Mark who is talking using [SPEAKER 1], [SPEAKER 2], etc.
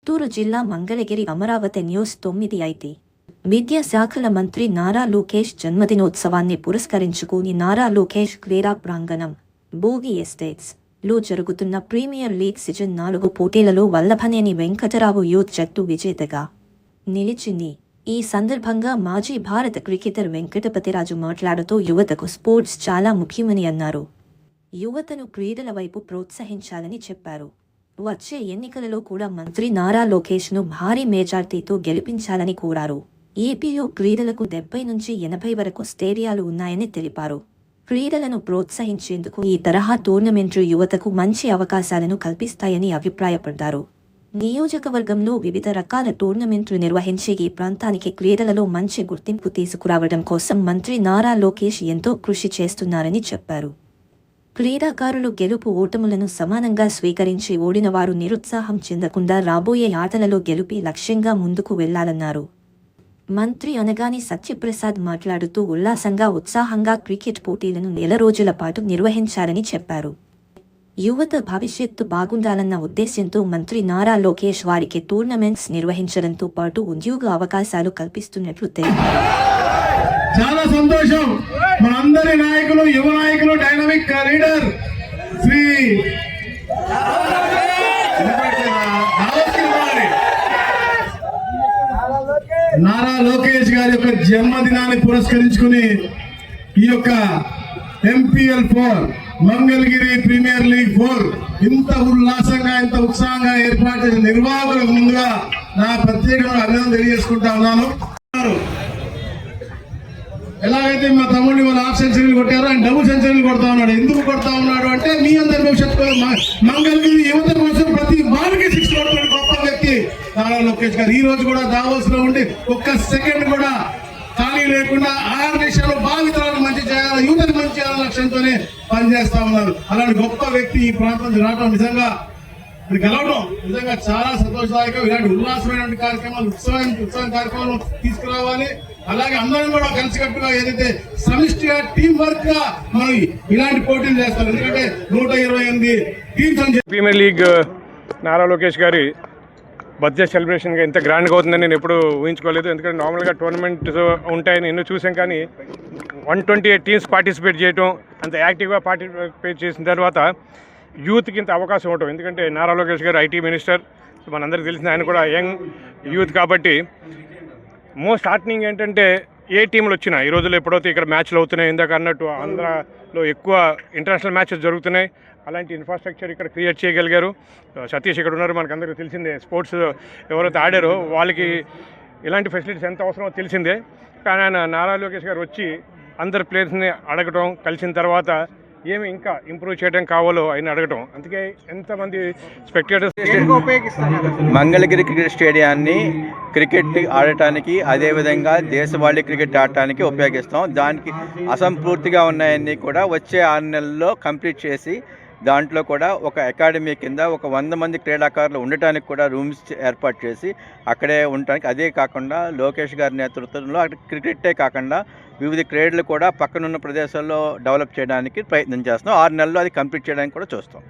[SPEAKER 1] చిత్తూరు జిల్లా మంగళగిరి అమరావతి న్యూస్ తొమ్మిది ఐటీ. విద్యాశాఖల మంత్రి నారా లోకేష్ జన్మదినోత్సవాన్ని పురస్కరించుకుని నారా లోకేష్ క్రీడా ప్రాంగణం భోగి ఎస్టేట్స్లో జరుగుతున్న ప్రీమియర్ లీగ్ సీజన్ నాలుగు పోటీలలో వల్లభనేని వెంకటరావు యూత్ జట్టు విజేతగా నిలిచింది. ఈ సందర్భంగా మాజీ భారత క్రికెటర్ వెంకటపతిరాజు మాట్లాడుతూ యువతకు స్పోర్ట్స్ చాలా ముఖ్యమని అన్నారు. యువతను క్రీడల వైపు ప్రోత్సహించాలని చెప్పారు. వచ్చే ఎన్నికలలో కూడా మంత్రి నారా లోకేష్ను భారీ మెజార్టీతో గెలిపించాలని కోరారు. ఏపీలో క్రీడలకు డెబ్బై నుంచి ఎనభై వరకు స్టేడియాలు ఉన్నాయని తెలిపారు. క్రీడలను ప్రోత్సహించేందుకు ఈ తరహా టోర్నమెంట్లు యువతకు మంచి అవకాశాలను కల్పిస్తాయని అభిప్రాయపడ్డారు. నియోజకవర్గంలో వివిధ రకాల టోర్నమెంట్లు నిర్వహించే ఈ ప్రాంతానికి క్రీడలలో మంచి గుర్తింపు తీసుకురావడం కోసం మంత్రి నారా లోకేష్ ఎంతో కృషి చేస్తున్నారని చెప్పారు. క్రీడాకారులు గెలుపు ఓటములను సమానంగా స్వీకరించి ఓడినవారు నిరుత్సాహం చెందకుండా రాబోయే ఆటలలో గెలుపి లక్ష్యంగా ముందుకు వెళ్ళాలన్నారు. మంత్రి అనగాని సత్యప్రసాద్ మాట్లాడుతూ ఉల్లాసంగా ఉత్సాహంగా క్రికెట్ పోటీలను నెల రోజుల పాటు నిర్వహించాలని చెప్పారు. యువత భవిష్యత్తు బాగుండాలన్న ఉద్దేశ్యంతో మంత్రి నారా లోకేష్ వారికి టోర్నమెంట్స్ నిర్వహించడంతో పాటు ఉద్యోగ అవకాశాలు కల్పిస్తున్నట్లు తెలిపారు.
[SPEAKER 2] చాలా సంతోషం. మనందరి నాయకులు యువ నాయకులు లీడర్ శ్రీ నారా లోకేష్ గారి యొక్క జన్మదినాన్ని పురస్కరించుకుని ఈ యొక్క MPL four Mangalagiri premier league four ఇంత ఉల్లాసంగా ఇంత ఉత్సాహంగా ఏర్పాటు చేసిన నిర్వాహకులకు ముందుగా నా ప్రత్యేకంగా అభినందన తెలియజేసుకుంటా ఉన్నాను. ఎలాగైతే మా తమ్ముడిని వాళ్ళు హాఫ్ సెంచరీలు కొట్టారో ఆయన డబుల్ సెంచరీలు కొడతా ఉన్నాడు. ఎందుకు కొడతా ఉన్నాడు అంటే మీ అందరి భవిష్యత్తు కోసం మ- మంగళగిరి యువత కోసం ప్రతి బాల్కి సిక్స్ కొడుతున్న గొప్ప వ్యక్తి నారా లోకేష్ గారు. ఈ రోజు కూడా దావోస్లో ఉండి ఒక్క సెకండ్ కూడా ఖాళీ లేకుండా ఆరు నిమిషాలు భావితరాలకు మంచి చేయాలి యువతను మంచి చేయాలనే లక్ష్యంతోనే పనిచేస్తా ఉన్నారు. అలాంటి గొప్ప వ్యక్తి ఈ ప్రాంతం రావడం నిజంగా ఇది గెలవడం నిజంగా చాలా సంతోషదాయకం. ఇలాంటి ఉల్లాసమైన కార్యక్రమాలు ఉత్సవం ఉత్సవం కార్యక్రమాలు తీసుకురావాలి. అలాగే అందరం కూడా కలిసికట్టుగా ఏదైతే సమిష్టిగా టీం వర్క్గా మనం ఇలాంటి పోటీలు చేస్తాం. ఎందుకంటే నూట ఇరవై ఎనిమిది టీమ్స్ అని
[SPEAKER 3] ప్రీమియర్ లీగ్ నారా లోకేష్ గారి బర్త్డే సెలబ్రేషన్గా ఇంత గ్రాండ్గా అవుతుందని నేను ఎప్పుడు ఊహించుకోలేదు. ఎందుకంటే నార్మల్గా టోర్నమెంట్స్ ఉంటాయని ఎన్నో చూసాం కానీ one twenty eight teams participate చేయడం అంత యాక్టివ్గా పార్టిసిపేట్ చేసిన తర్వాత యూత్కి ఇంత అవకాశం ఉండటం ఎందుకంటే నారా లోకేష్ గారు ఐటీ మినిస్టర్. మనందరికీ తెలిసిన ఆయన కూడా యంగ్ యూత్ కాబట్టి మోస్ట్ హార్ట్నింగ్ ఏంటంటే ఏ టీంలు వచ్చినా ఈ రోజుల్లో ఎప్పుడైతే ఇక్కడ మ్యాచ్లు అవుతున్నాయి ఇందాక అన్నట్టు ఆంధ్రాలో ఎక్కువ ఇంటర్నేషనల్ మ్యాచెస్ జరుగుతున్నాయి అలాంటి ఇన్ఫ్రాస్ట్రక్చర్ ఇక్కడ క్రియేట్ చేయగలిగారు. సతీష్ ఇక్కడ ఉన్నారు మనకు అందరికీ తెలిసిందే. స్పోర్ట్స్ ఎవరైతే ఆడారో వాళ్ళకి ఇలాంటి ఫెసిలిటీస్ ఎంత అవసరమో తెలిసిందే. కానీ ఆయన నారా లోకేష్ గారు వచ్చి అందరు ప్లేయర్స్ని అడగటం కలిసిన తర్వాత ఏమి ఇంకా ఇంప్రూవ్ చేయడం కావాలో ఆయన అడగటం. అందుకే ఎంతమంది స్పెక్టేటర్స్
[SPEAKER 4] మంగళగిరి క్రికెట్ స్టేడియాన్ని క్రికెట్ ఆడటానికి అదేవిధంగా దేశవాళీ క్రికెట్ ఆడటానికి ఉపయోగిస్తాం. దానికి అసంపూర్తిగా ఉన్నాయన్నీ కూడా వచ్చే ఆరు నెలల్లో కంప్లీట్ చేసి దాంట్లో కూడా ఒక అకాడమీ కింద ఒక వంద మంది క్రీడాకారులు ఉండటానికి కూడా రూమ్స్ ఏర్పాటు చేసి అక్కడే ఉండటానికి. అదే కాకుండా లోకేష్ గారి నేతృత్వంలో అక్కడ క్రికెటే కాకుండా వివిధ క్రీడలు కూడా పక్కనున్న ప్రదేశాల్లో డెవలప్ చేయడానికి ప్రయత్నం చేస్తున్నాం. ఆరు నెలల్లో అది కంప్లీట్ చేయడానికి కూడా చూస్తాం